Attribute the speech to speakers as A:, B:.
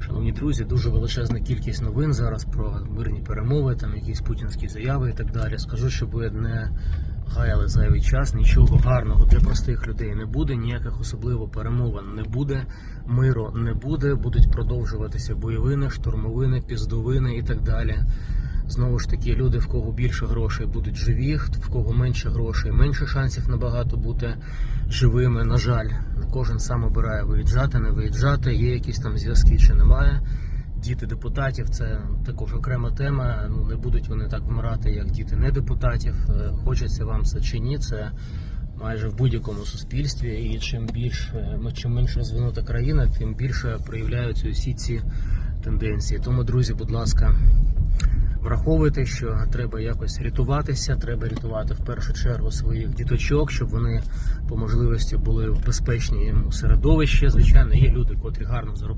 A: Шановні друзі, дуже величезна кількість новин зараз про мирні перемови, там якісь путінські заяви і так далі. Скажу, щоб ви не гаяли зайвий час, нічого гарного для простих людей не буде, ніяких особливо перемовин не буде, миру не буде, будуть продовжуватися бойовини, штурмовини, піздовини і так далі. Знову ж таки, люди, в кого більше грошей, будуть живі, в кого менше грошей, менше шансів набагато бути живими. На жаль, кожен сам обирає виїжджати, не виїжджати. Є якісь там зв'язки чи немає. Діти депутатів це також окрема тема. Ну не будуть вони так вмирати, як діти не депутатів. Е, Хочеться вам це чи ні, це майже в будь-якому суспільстві. І чим більше чим менш розвинута країна, тим більше проявляються усі ці тенденції. Тому, друзі, будь ласка. Враховуйте, що треба якось рятуватися, треба рятувати в першу чергу своїх діточок, щоб вони по можливості були в безпечному середовищі. Звичайно, є люди, котрі гарно заробляють.